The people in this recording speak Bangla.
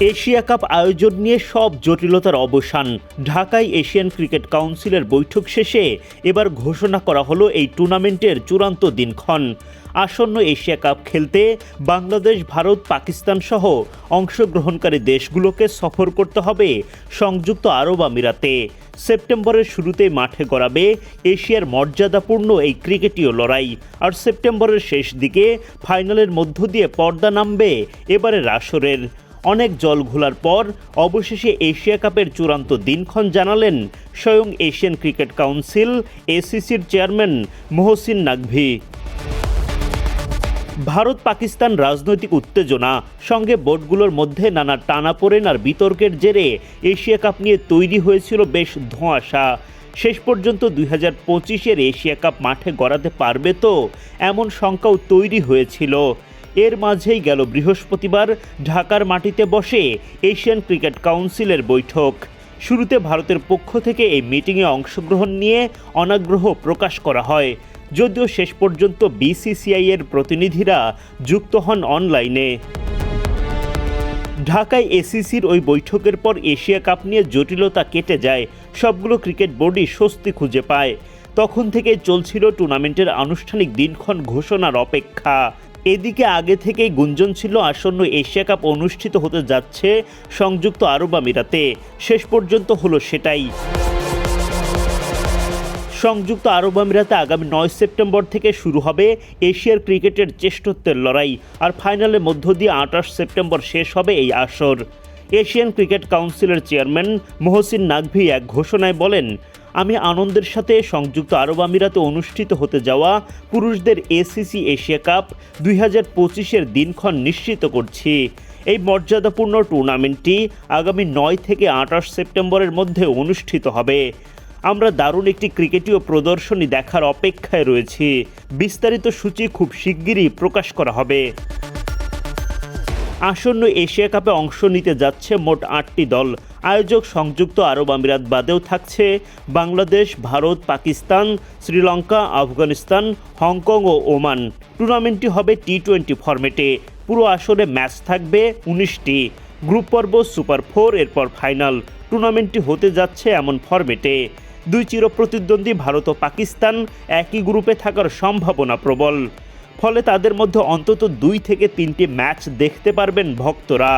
এশিয়া কাপ আয়োজন নিয়ে সব জটিলতার অবসান। ঢাকায় এশিয়ান ক্রিকেট কাউন্সিলের বৈঠক শেষে এবার ঘোষণা করা হলো এই টুর্নামেন্টের চূড়ান্ত দিনক্ষণ। আসন্ন এশিয়া কাপ খেলতে বাংলাদেশ, ভারত, পাকিস্তান সহ অংশগ্রহণকারী দেশগুলোকে সফর করতে হবে সংযুক্ত আরব আমিরাতে। সেপ্টেম্বরের শুরুতেই মাঠে গড়াবে এশিয়ার মর্যাদাপূর্ণ এই ক্রিকেটীয় লড়াই। আর সেপ্টেম্বরের শেষ দিকে ফাইনালের মধ্য দিয়ে পর্দা নামবে এবারের আসরের। অনেক জল ঘোলার পর অবশেষে এশিয়া কাপের চূড়ান্ত দিনক্ষণ জানালেন স্বয়ং এশিয়ান ক্রিকেট কাউন্সিল এসিসির চেয়ারম্যান মোহসিন নাকভি ভারত পাকিস্তান রাজনৈতিক উত্তেজনা, সঙ্গে বোর্ডগুলোর মধ্যে নানা টানাপোড়েন আর বিতর্কের জেরে এশিয়া কাপ নিয়ে তৈরি হয়েছিল বেশ ধোঁয়াশা। শেষ পর্যন্ত দুই হাজার পঁচিশের এশিয়া কাপ মাঠে গড়াতে পারবে তো, এমন শঙ্কাও তৈরি হয়েছিল। এর মাঝেই গেল বৃহস্পতিবার ঢাকার মাটিতে বসে এশিয়ান ক্রিকেট কাউন্সিলের বৈঠক। শুরুতে ভারতের পক্ষ থেকে এই মিটিংয়ে অংশগ্রহণ নিয়ে অনাগ্রহ প্রকাশ করা হয়। যদিও শেষ পর্যন্ত বিসিসিআই এর প্রতিনিধিরা যুক্ত হন অনলাইনে। ঢাকায় এসিসির ওই বৈঠকের পর এশিয়া কাপ নিয়ে জটিলতা কেটে যায়। সবগুলো ক্রিকেট বোর্ডই স্বস্তি খুঁজে পায়। তখন থেকে চলছিল টুর্নামেন্টের আনুষ্ঠানিক দিনক্ষণ ঘোষণার অপেক্ষা। এদিকে আগে থেকেই গুঞ্জন ছিল আসন্ন এশিয়া কাপ অনুষ্ঠিত হতে যাচ্ছে সংযুক্ত আরব আমিরাতে। শেষ পর্যন্ত হলো সেটাই। সংযুক্ত আরব আমিরাতে আগামী নয় সেপ্টেম্বর থেকে শুরু হবে এশিয়ার ক্রিকেটের চেষ্টত্বের লড়াই, আর ফাইনালের মধ্য দিয়ে আঠাশ সেপ্টেম্বর শেষ হবে এই আসর। এশিয়ান ক্রিকেট কাউন্সিলের চেয়ারম্যান মোহসিন নাকভি এক ঘোষণায় বলেন আমি আনন্দের সাথে সংযুক্ত আরব আমিরাতে অনুষ্ঠিত হতে যাওয়া পুরুষদের এসিসি এশিয়া কাপ দুই হাজার পঁচিশের দিনক্ষণ নিশ্চিত করছি। এই মর্যাদাপূর্ণ টুর্নামেন্টটি আগামী নয় থেকে আঠাশ সেপ্টেম্বরের মধ্যে অনুষ্ঠিত হবে। আমরা দারুণ একটি ক্রিকেটীয় প্রদর্শনী দেখার অপেক্ষায় রয়েছি। বিস্তারিত সূচি খুব শিগগিরই প্রকাশ করা হবে। আসন্ন এশিয়া কাপে অংশ নিতে যাচ্ছে মোট আটটি দল। আয়োজক সংযুক্ত আরব আমিরাত বাদেও থাকছে বাংলাদেশ, ভারত, পাকিস্তান, শ্রীলঙ্কা, আফগানিস্তান, হংকং ও ওমান। টুর্নামেন্টটি হবে টি টোয়েন্টি ফরম্যাটে। পুরো আসরে ম্যাচ থাকবে উনিশটি। গ্রুপ পর্ব সুপার ফোর, এরপর ফাইনাল। টুর্নামেন্টটি হতে যাচ্ছে এমন ফরম্যাটে। দুই চিরপ্রতিদ্বন্দ্বী ভারত ও পাকিস্তান একই গ্রুপে থাকার সম্ভাবনা প্রবল। ফলে তাদের মধ্যে অন্তত দুই থেকে তিনটি ম্যাচ দেখতে পারবেন ভক্তরা।